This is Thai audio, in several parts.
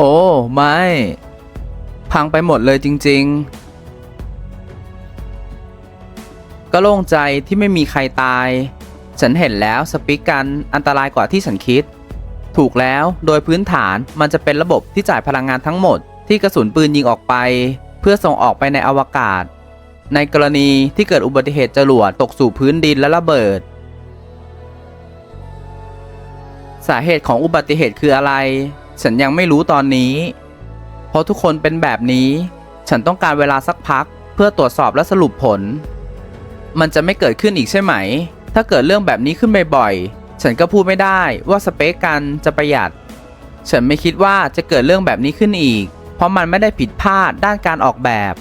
โอ้ ไม่ พังไปหมดเลยจริง ๆ ก็โล่งใจที่ไม่มีใครตาย ฉันเห็นแล้วสปิกกันอันตรายกว่าที่ฉันคิด ถูกแล้วโดยพื้นฐานมันจะเป็นระบบที่จ่ายพลังงานทั้งหมดที่กระสุนปืนยิงออกไป เพื่อส่งออกไปในอวกาศ ในกรณีที่เกิดอุบัติเหตุจรวดตกสู่พื้นดินและระเบิด สาเหตุของอุบัติเหตุคืออะไร ฉันยังไม่รู้ตอนนี้ เพราะทุกคนเป็นแบบนี้ ฉันต้องการเวลาสักพัก เพื่อตรวจสอบและสรุปผล มันจะไม่เกิดขึ้นอีกใช่ไหม ถ้าเกิดเรื่องแบบนี้ขึ้นบ่อยๆ ฉันก็พูดไม่ได้ว่าสเปคกันจะประหยัด ฉันไม่คิดว่าจะเกิดเรื่องแบบนี้ขึ้นอีก เพราะมันไม่ได้ผิดพลาดด้านการออกแบบ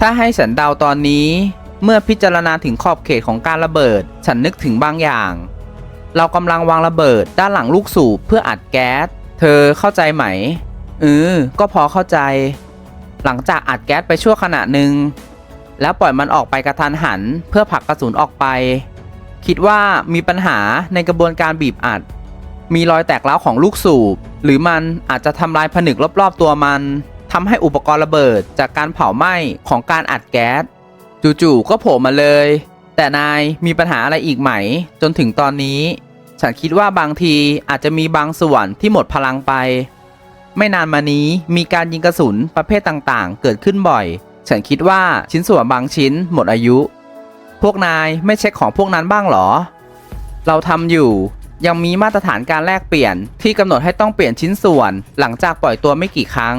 ถ้าให้ฉันเดาตอนนี้ เมื่อพิจารณาถึงขอบเขตของการระเบิด ฉันนึกถึงบางอย่างเรากำลังวางระเบิดด้านหลังลูกสูบเพื่ออัดแก๊ส เธอเข้าใจไหมเออก็พอเข้าใจ หลังจากอัดแก๊สไปชั่วขณะหนึ่งแล้วปล่อยมันออกไปกระทันหัน เพื่อผลักกระสุนออกไป คิดว่ามีปัญหาในกระบวนการบีบอัด มีรอยแตกร้าวของลูกสูบ หรือมันอาจจะทำลายผนึกรอบๆตัวมันทำให้อุปกรณ์ระเบิดจากการเผาไหม้ของการอัดแก๊สจู่ๆก็โผล่มาเลย แต่นายมีปัญหาอะไรอีกไหม จนถึงตอนนี้ ฉันคิดว่าบางทีอาจจะมีบางส่วนที่หมดพลังไป ไม่นานมานี้มีการยิงกระสุนประเภทต่างๆ เกิดขึ้นบ่อย ฉันคิดว่าชิ้นส่วนบางชิ้นหมดอายุ พวกนายไม่เช็คของพวกนั้นบ้างหรอ เราทำอยู่ยังมีมาตรฐานการแลกเปลี่ยนที่กำหนดให้ต้องเปลี่ยนชิ้นส่วน หลังจากปล่อยตัวไม่กี่ครั้ง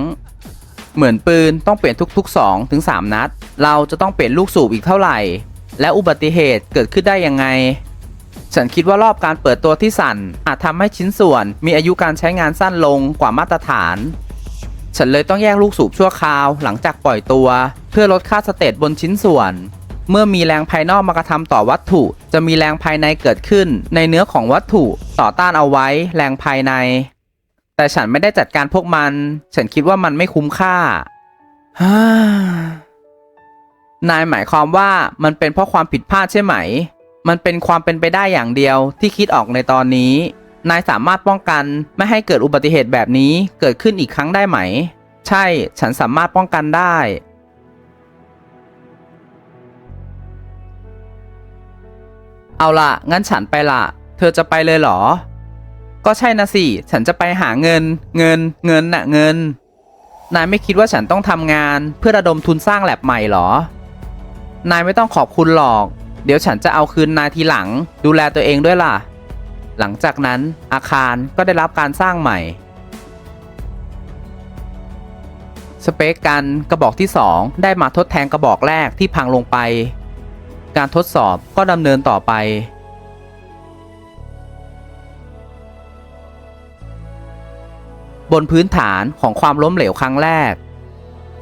เหมือนปืนต้องเปลี่ยนทุก ๆ 2 ถึง 3 นัด เราจะต้องเปลี่ยนลูกสูบอีกเท่าไหร่ และอุบัติเหตุเกิดขึ้นได้ยังไง ฉันคิดว่ารอบการเปิดตัวที่สั่น อาจทำให้ชิ้นส่วน มีอายุการใช้งานสั้นลงกว่ามาตรฐาน ฉันเลยต้องแยกลูกสูบชั่วคราวหลังจากปล่อยตัว เพื่อลดค่าสเตตบนชิ้นส่วน เมื่อมีแรงภายนอกมากระทำต่อวัตถุ จะมีแรงภายในเกิดขึ้น ในเนื้อของวัตถุต่อต้านเอาไว้ แรงภายใน แต่ฉันไม่ได้จัดการพวกมัน ฉันคิดว่ามันไม่คุ้มค่าฮ่านายหมายความว่ามันเป็นเพราะความผิดพลาดใช่ไหม มันเป็นความเป็นไปได้อย่างเดียวที่คิดออกในตอนนี้ นายสามารถป้องกันไม่ให้เกิดอุบัติเหตุแบบนี้เกิดขึ้นอีกครั้งได้ไหม ใช่ ฉันสามารถป้องกันได้ เอาละงั้นฉันไปละ เธอจะไปเลยเหรอ ก็ใช่นะสิ ฉันจะไปหาเงิน เงิน เงินน่ะเงิน นายไม่คิดว่าฉันต้องทำงาน เพื่อระดมทุนสร้างแลบใหม่เหรอ นายไม่ต้องขอบคุณหรอก เดี๋ยวฉันจะเอาคืนนายทีหลัง ดูแลตัวเองด้วยล่ะ หลังจากนั้นอาคารก็ได้รับการสร้างใหม่ สเปกกันกระบอกที่ 2 ได้มาทดแทนกระบอกแรกที่พังลงไป การทดสอบก็ดำเนินต่อไปบนพื้นฐานของความล้มเหลวครั้งแรก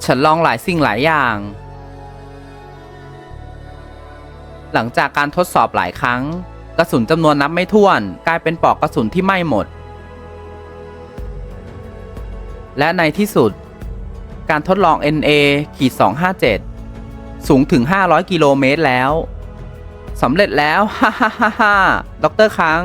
ฉันลองหลายสิ่งหลายอย่าง หลังจากการทดสอบหลายครั้ง กระสุนจำนวนนับไม่ถ้วน กลายเป็นปลอกกระสุนที่ไหม้หมด และในที่สุด การทดลอง NA ขีด257 สูงถึง 500 กิโลเมตรแล้วสำเร็จแล้ว ฮ่าฮ่าฮ่าฮ่าดรคัง